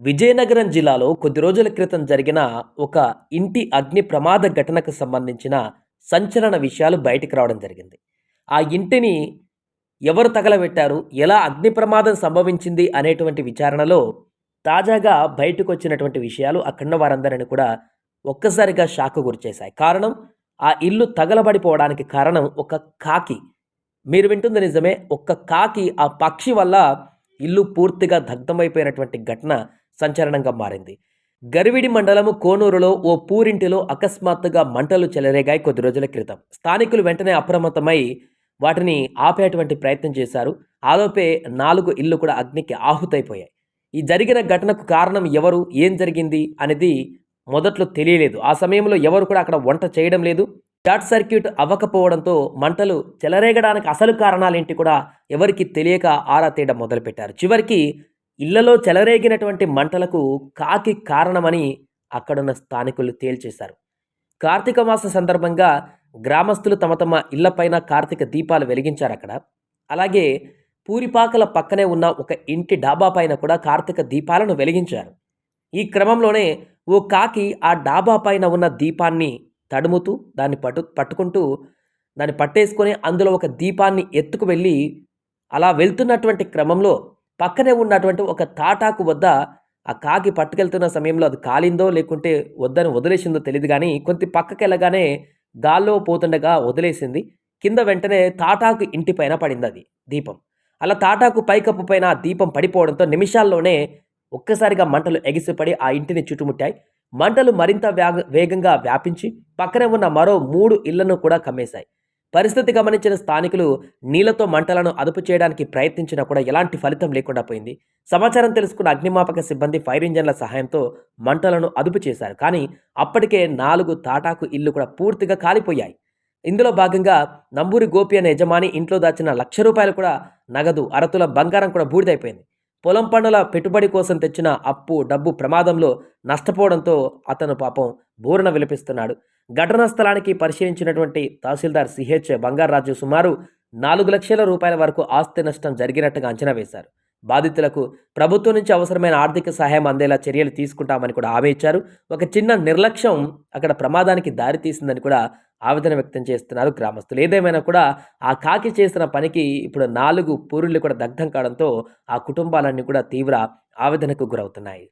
విజయనగరం జిల్లాలో కొద్ది రోజుల క్రితం జరిగిన ఒక ఇంటి అగ్ని ప్రమాద ఘటనకు సంబంధించిన సంచలన విషయాలు బయటికి రావడం జరిగింది. ఆ ఇంటిని ఎవరు తగలబెట్టారు? ఎలా అగ్ని ప్రమాదం సంభవించింది? అనేటువంటి విచారణలో తాజాగా బయటకు వచ్చినటువంటి విషయాలు అక్కడున్న వారందరిని కూడా ఒక్కసారిగా షాక్ గురిచేశాయి కారణం ఆ ఇల్లు తగలబడిపోవడానికి కారణం ఒక కాకి. మీరు వింటుంది నిజమే ఒక్క కాకి ఆ పక్షి వల్ల ఇల్లు పూర్తిగా దగ్ధమైపోయినటువంటి ఘటన సంచలనంగా మారింది. గరివిడి మండలము కోనూరులో ఓ పూరింటిలో అకస్మాత్తుగా మంటలు చెలరేగాయి కొద్ది రోజుల క్రితం. స్థానికులు వెంటనే అప్రమత్తమై వాటిని ఆపేటువంటి ప్రయత్నం చేశారు. ఆలోపే నాలుగు ఇల్లు కూడా అగ్నికి ఆహుతైపోయాయి. ఈ జరిగిన ఘటనకు కారణం ఎవరు? ఏం జరిగింది? అనేది మొదట్లో తెలియలేదు. ఆ సమయంలో ఎవరు కూడా అక్కడ వంట చేయడం లేదు. షార్ట్ సర్క్యూట్ అవ్వకపోవడంతో మంటలు చెలరేగడానికి అసలు కారణాలేంటి కూడా ఎవరికి తెలియక ఆరా తీయడం మొదలుపెట్టారు. చివరికి ఇళ్ళలో చెలరేగినటువంటి మంటలకు కాకి కారణమని అక్కడున్న స్థానికులు తేల్చేశారు. కార్తీక మాస సందర్భంగా గ్రామస్తులు తమ తమ ఇళ్ళపైన కార్తీక దీపాలు వెలిగించారు అక్కడ. అలాగే పూరిపాకల పక్కనే ఉన్న ఒక ఇంటి డాబా పైన కూడా కార్తీక దీపాలను వెలిగించారు. ఈ క్రమంలోనే ఓ కాకి ఆ డాబా పైన ఉన్న దీపాన్ని తడుముతూ దాన్ని పట్టు పట్టుకుంటూ దాన్ని పట్టేసుకొని అందులో ఒక దీపాన్ని ఎత్తుకు వెళ్ళి అలా వెళ్తున్నటువంటి క్రమంలో పక్కనే ఉన్నటువంటి ఒక తాటాకు వద్ద ఆ కాకి పట్టుకెళ్తున్న సమయంలో అది కాలిందో లేకుంటే వద్దని వదిలేసిందో తెలియదు కానీ కొంత పక్కకి వెళ్ళగానే గాల్లో పోతుండగా వదిలేసింది. కింద వెంటనే తాటాకు ఇంటి పైన పడింది అది దీపం. అలా తాటాకు పైకప్పు పైన దీపం పడిపోవడంతో నిమిషాల్లోనే ఒక్కసారిగా మంటలు ఎగిసిపడి ఆ ఇంటిని చుట్టుముట్టాయి. మంటలు మరింత వేగ వేగంగా వ్యాపించి పక్కనే ఉన్న మరో మూడు ఇళ్ళను కూడా కమ్మేశాయి. పరిస్థితి గమనించిన స్థానికులు నీళ్ళతో మంటలను అదుపు చేయడానికి ప్రయత్నించినా కూడా ఎలాంటి ఫలితం లేకుండా పోయింది. సమాచారం తెలుసుకున్న అగ్నిమాపక సిబ్బంది ఫైర్ ఇంజన్ల సహాయంతో మంటలను అదుపు చేశారు. కానీ అప్పటికే నాలుగు తాటాకు ఇల్లు కూడా పూర్తిగా కాలిపోయాయి. ఇందులో భాగంగా నంబూరి గోపి అనే యజమాని ఇంట్లో దాచిన లక్ష రూపాయలు కూడా నగదు అరతుల బంగారం కూడా బూడిదైపోయింది. పొలం పనుల పెట్టుబడి కోసం తెచ్చిన అప్పు డబ్బు ప్రమాదంలో నష్టపోవడంతో అతను పాపం బోరున విలపిస్తున్నాడు. ఘటనా స్థలానికి పరిశీలించినటువంటి తహసీల్దార్ సిహెచ్ బంగారాజు సుమారు నాలుగు లక్షల రూపాయల వరకు ఆస్తి నష్టం జరిగినట్టుగా అంచనా వేశారు. బాధితులకు ప్రభుత్వం నుంచి అవసరమైన ఆర్థిక సహాయం అందేలా చర్యలు తీసుకుంటామని కూడా హామీ ఇచ్చారు. ఒక చిన్న నిర్లక్ష్యం అక్కడ ప్రమాదానికి దారితీసిందని కూడా ఆవేదన వ్యక్తం చేస్తున్నారు గ్రామస్తులు. ఏదేమైనా కూడా ఆ కాకి చేసిన పనికి ఇప్పుడు నాలుగు పూరులు కూడా దగ్ధం కావడంతో ఆ కుటుంబాలన్నీ కూడా తీవ్ర ఆవేదనకు గురవుతున్నాయి.